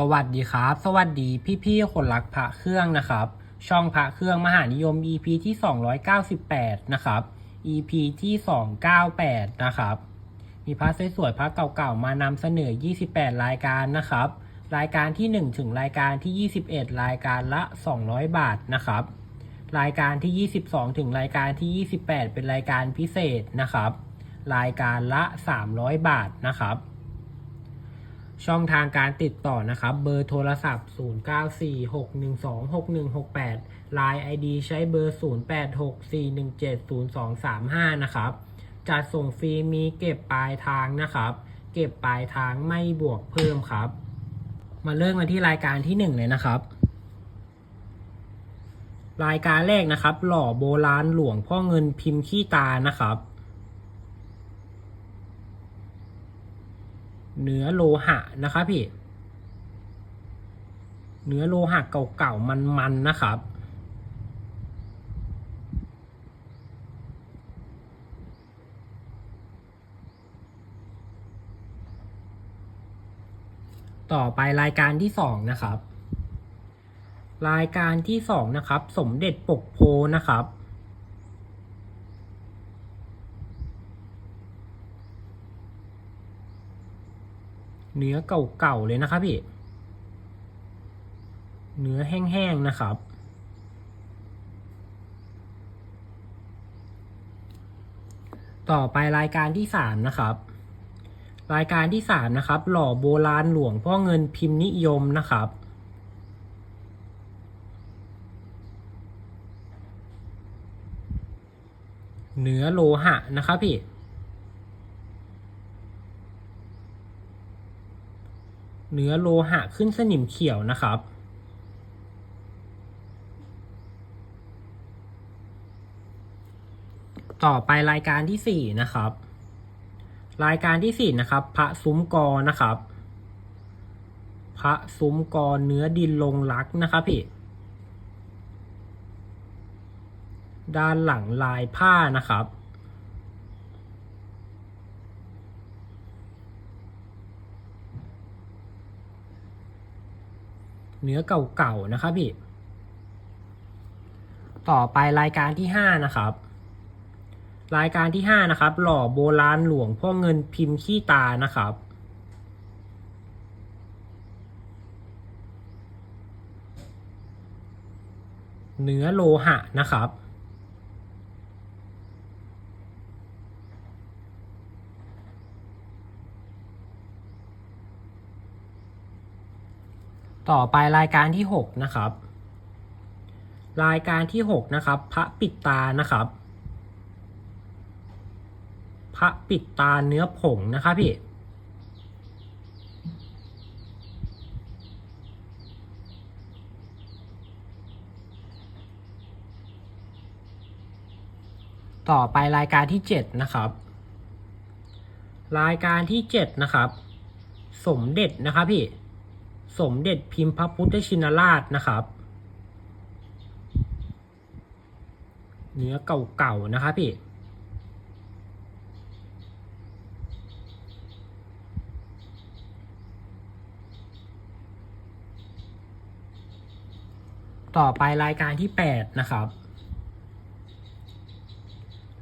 สวัสดีครับ สวัสดีพี่ๆคนรักพระเครื่องนะครับ ช่องพระเครื่องมหานิยม EP ที่ 298 นะครับ EP ที่ 298 นะครับ มีพระสวยๆพระเก่าๆมานำเสนอ 28 รายการนะครับ รายการที่ 1 ถึงรายการที่ 21 รายการละ 200 บาทนะครับ รายการที่ 22 ถึงรายการที่ 28 เป็นรายการพิเศษนะครับ รายการละ 300 บาทนะครับ ช่องทางการติดต่อนะครับ เบอร์โทรศัพท์ 0946126168 Line ID ใช้เบอร์ 0864170235 นะครับ จัดส่งฟรีมีเก็บปลายทางนะครับ เก็บปลายทางไม่บวกเพิ่มครับ มาเริ่มกันที่รายการที่ 1 เลยนะครับ รายการแรกนะครับ หล่อโบราณหลวงพ่อเงินพิมพ์ขี้ตานะครับ เนื้อโลหะนะครับพี่ เนื้อโลหะเก่าๆมันๆนะครับ ต่อไปรายการที่สองนะครับ รายการที่สองนะครับ สมเด็จปกโพนะครับ เนื้อเก่าๆเลยนะครับพี่ เนื้อแห้งๆนะครับ ต่อไปรายการที่สามนะครับ รายการที่สามนะครับ หล่อโบราณหลวงพ่อเงินพิมพ์นิยมนะครับเนื้อโลหะนะครับพี่ เนื้อโลหะขึ้นสนิมเขียวนะครับ ต่อไปรายการที่สี่นะครับ รายการที่สี่นะครับ พระซุ้มกอนะครับ พระซุ้มกอเนื้อดินลงรักนะครับพี่ด้านหลังลายผ้านะครับ เนื้อเก่าๆนะครับพี่ ต่อไปรายการที่ห้านะครับ รายการที่ห้านะครับ หล่อโบราณหลวงพ่อเงินพิมพ์ขี้ตานะครับเนื้อโลหะนะครับ ต่อไปรายการที่หกนะครับ รายการที่หกนะครับ พระปิดตานะครับ พระปิดตาเนื้อผงนะครับพี่ต่อไปรายการที่เจ็ดนะครับ รายการที่เจ็ดนะครับ สมเด็จนะครับพี่ สมเด็จพิมพ์พระพุทธชินราชนะครับ เนื้อเก่าๆนะครับพี่ต่อไปรายการที่แปดนะครับ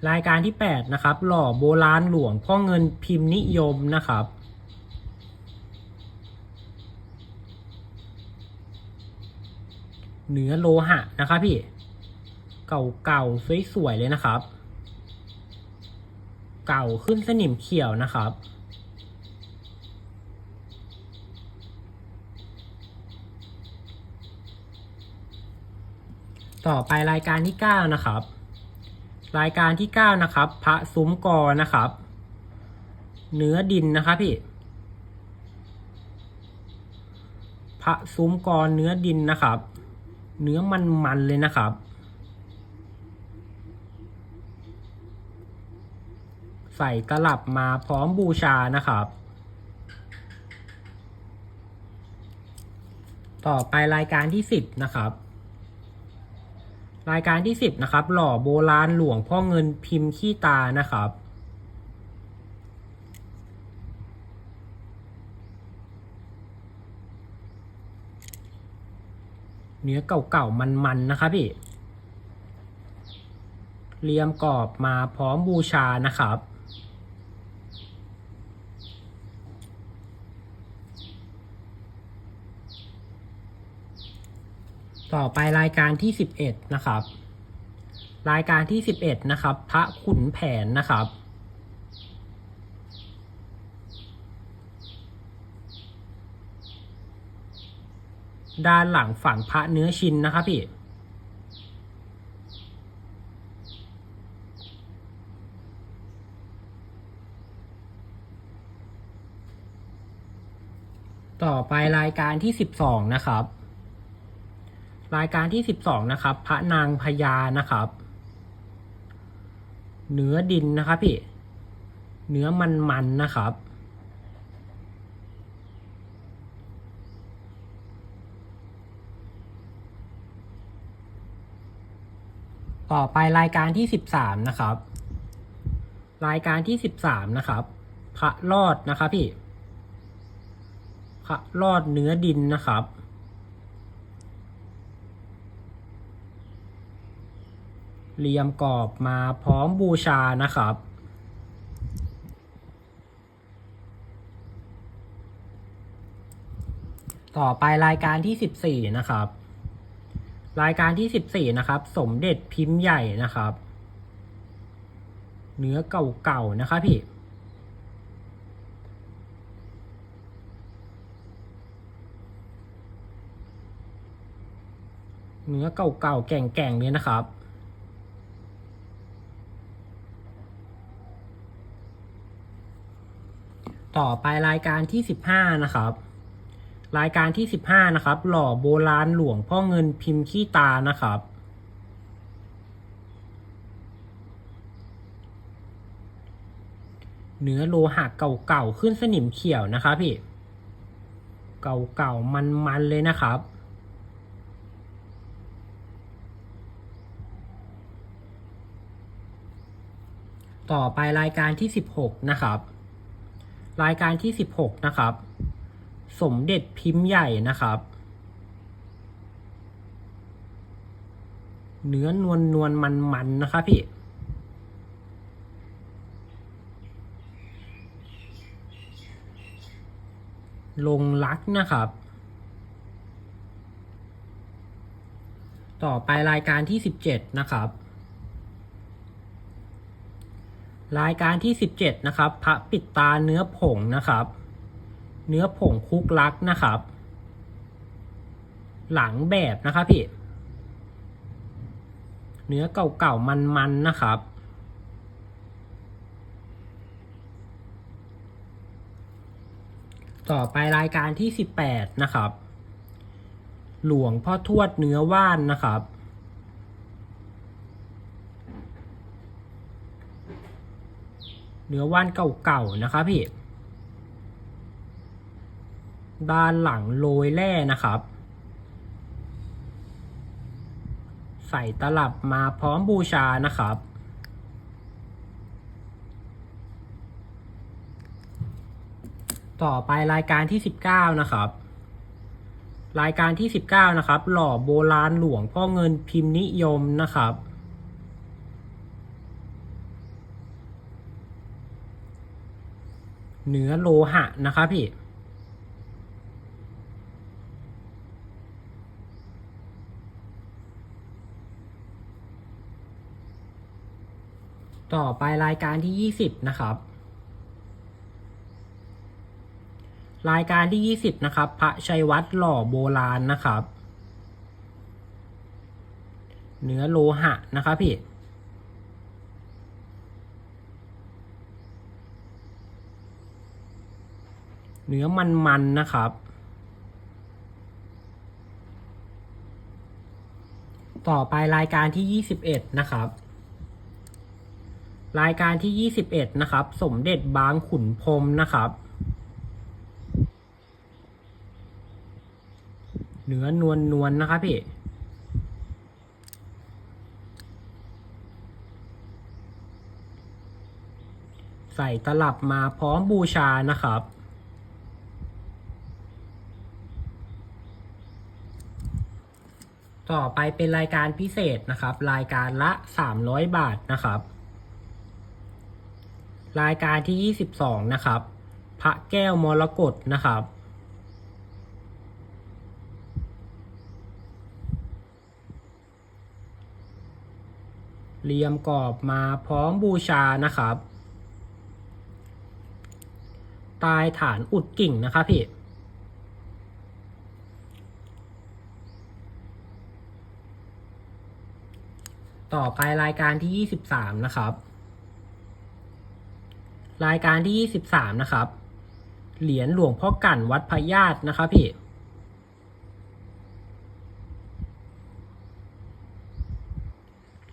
รายการที่แปดนะครับ หล่อโบราณหลวงพ่อเงินพิมพ์นิยมนะครับ เนื้อโลหะนะครับพี่ เก่าๆสวยๆเลยนะครับ เก่าขึ้นสนิมเขียวนะครับ ต่อไปรายการที่เก้านะครับ รายการที่เก้านะครับ พระซุ้มกอนะครับ เนื้อดินนะครับพี่พระซุ้มกอเนื้อดินนะครับ เนื้อมันๆเลยนะครับ ใส่กระหลับมาพร้อมบูชานะครับ ต่อไปรายการที่สิบนะครับ รายการที่สิบนะครับ หล่อโบราณหลวงพ่อเงินพิมพ์ขี้ตานะครับ เนื้อเก่าๆมันๆนะครับพี่เรียมกรอบมาพร้อมบูชานะครับ ต่อไปรายการที่ 11 นะครับ รายการที่ 11 นะครับ พระขุนแผนนะครับ ด้านหลังฝั่งพระเนื้อชินนะครับพี่ ต่อไปรายการที่12นะครับ รายการที่12นะครับ พระนางพญานะครับ เนื้อดินนะครับพี่ เนื้อมันๆนะครับ ต่อไปรายการที่13นะครับ รายการที่13นะครับพระรอดนะครับพี่พระรอดเนื้อดินนะครับ เรียมกรอบมาพร้อมบูชานะครับ ต่อไปรายการที่14นะครับ รายการที่14นะครับ สมเด็จพิมพ์ใหญ่นะครับ เนื้อเก่าๆนะครับพี่เนื้อเก่าๆแก่งๆเลยนะครับ ต่อไปรายการที่15นะครับ รายการที่ 15 นะครับ หล่อโบราณหลวงพ่อเงินพิมพ์ขี้ตานะครับ เนื้อโลหะเก่าๆ ขึ้นสนิมเขียวนะครับพี่ เก่าๆ มันๆ เลยนะครับต่อไปรายการที่ 16 นะครับ รายการที่ 16 นะครับ สมเด็จพิมพ์ใหญ่นะครับ เนื้อนวลนวลมันมันนะครับพี่ ลงรักนะครับ ต่อไปรายการที่17นะครับรายการที่ 17 นะครับ พระปิดตาเนื้อผงนะครับ เนื้อผงคุกลักนะครับ หลังแบบนะครับพี่ เนื้อเก่าๆมันๆนะครับ ต่อไปรายการที่18นะครับ หลวงพ่อทวดเนื้อว่านนะครับเนื้อว่านเก่าๆ นะครับพี่ ด้านหลังโรยแร่นะครับ ใส่ตลับมาพร้อมบูชานะครับ ต่อไปรายการที่ 19 นะครับ รายการที่ 19 นะครับ หล่อโบราณหลวงพ่อเงินพิมพ์นิยมนะครับเนื้อโลหะนะครับพี่ ต่อไปรายการที่ 20 นะครับ รายการที่ 20 นะครับ พระชัยวัดหล่อโบราณนะครับ เนื้อโลหะนะครับพี่เนื้อมันๆนะครับ ต่อไปรายการที่ 21 นะครับ รายการที่ 21 นะครับ สมเด็จบางขุนพรมนะครับ เนื้อนวลนวลๆนะครับพี่ใส่ตลับมาพร้อมบูชานะครับตต่อไปเป็นรายการพิเศษนะครับ รายการละ 300 บาทนะครับ รายการที่ 22 นะครับ พระแก้วมรกตนะครับ เรียมกรอบมาพร้อมบูชานะครับ ตายฐานอุดกิ่งนะครับพี่ต่อไปรายการที่ 23 นะครับ รายการที่23นะครับ เหรียญหลวงพ่อกั่นวัดพญาตนะครับพี่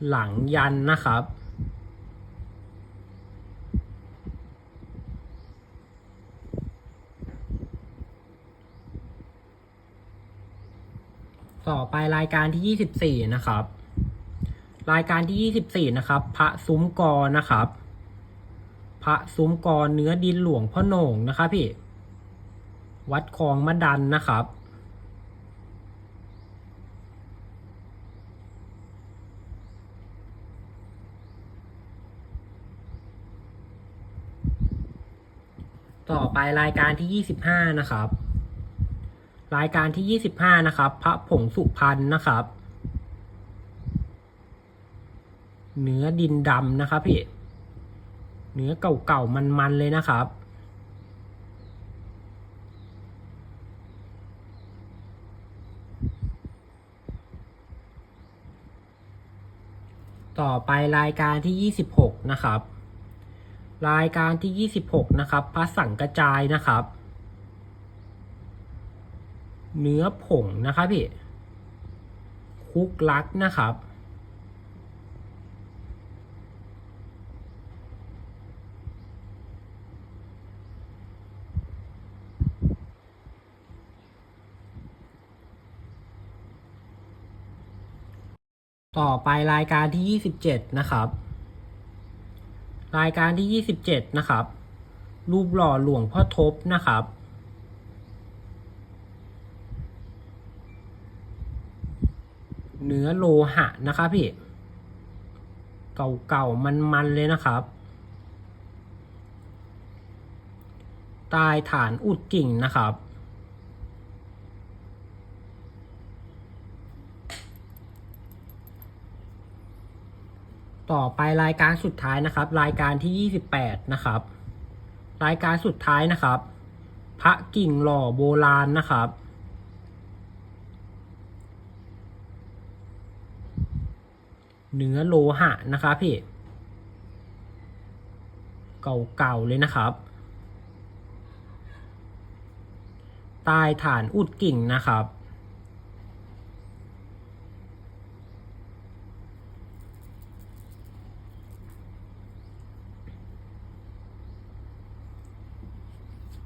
หลังยันนะครับ ต่อไปรายการที่24นะครับ รายการที่24นะครับ พระซุ้มกอนะครับ พระซุ้มกอเนื้อดินหลวงพ่อโหน่งนะครับพี่ วัดคลองมะดันนะครับต่อไปรายการที่ 25 นะครับ รายการที่ 25 นะครับ พระผงสุพรรณนะครับ เนื้อดินดำนะครับพี่ เนื้อเก่าๆมันๆเลยนะครับ ต่อไปรายการที่ 26 นะครับ รายการที่ 26 นะครับพระสังกระจายนะครับ เนื้อผงนะครับพี่คุกลักนะครับ ต่อไปรายการที่27นะครับ รายการที่27นะครับ รูปหล่อหลวงพ่อทบนะครับ เนื้อโลหะนะครับพี่ เก่าๆ มันๆ เลยนะครับ ตายฐานอุดกิ่งนะครับ ต่อไปรายการสุดท้ายนะครับ รายการที่ 28 นะครับ รายการสุดท้ายนะครับ พระกิ่งหล่อโบราณนะครับ เนื้อโลหะนะครับพี่เก่าๆเลยนะครับใตายฐานอุดกิ่งนะครับ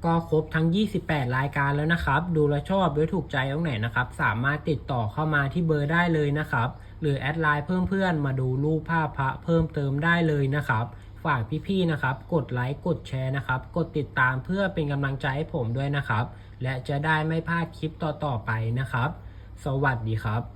ก็ครบทั้ง 28 รายการแล้วนะครับ ดูแลชอบหรือถูกใจตรงไหนนะครับ สามารถติดต่อเข้ามาที่เบอร์ได้เลยนะครับ หรือแอดไลน์เพิ่มเพื่อนมาดูรูปภาพพระเพิ่มเติมได้เลยนะครับ ฝากพี่ๆนะครับ กดไลค์กดแชร์นะครับ กดติดตามเพื่อเป็นกำลังใจให้ผมด้วยนะครับ และจะได้ไม่พลาดคลิปต่อๆไปนะครับ สวัสดีครับ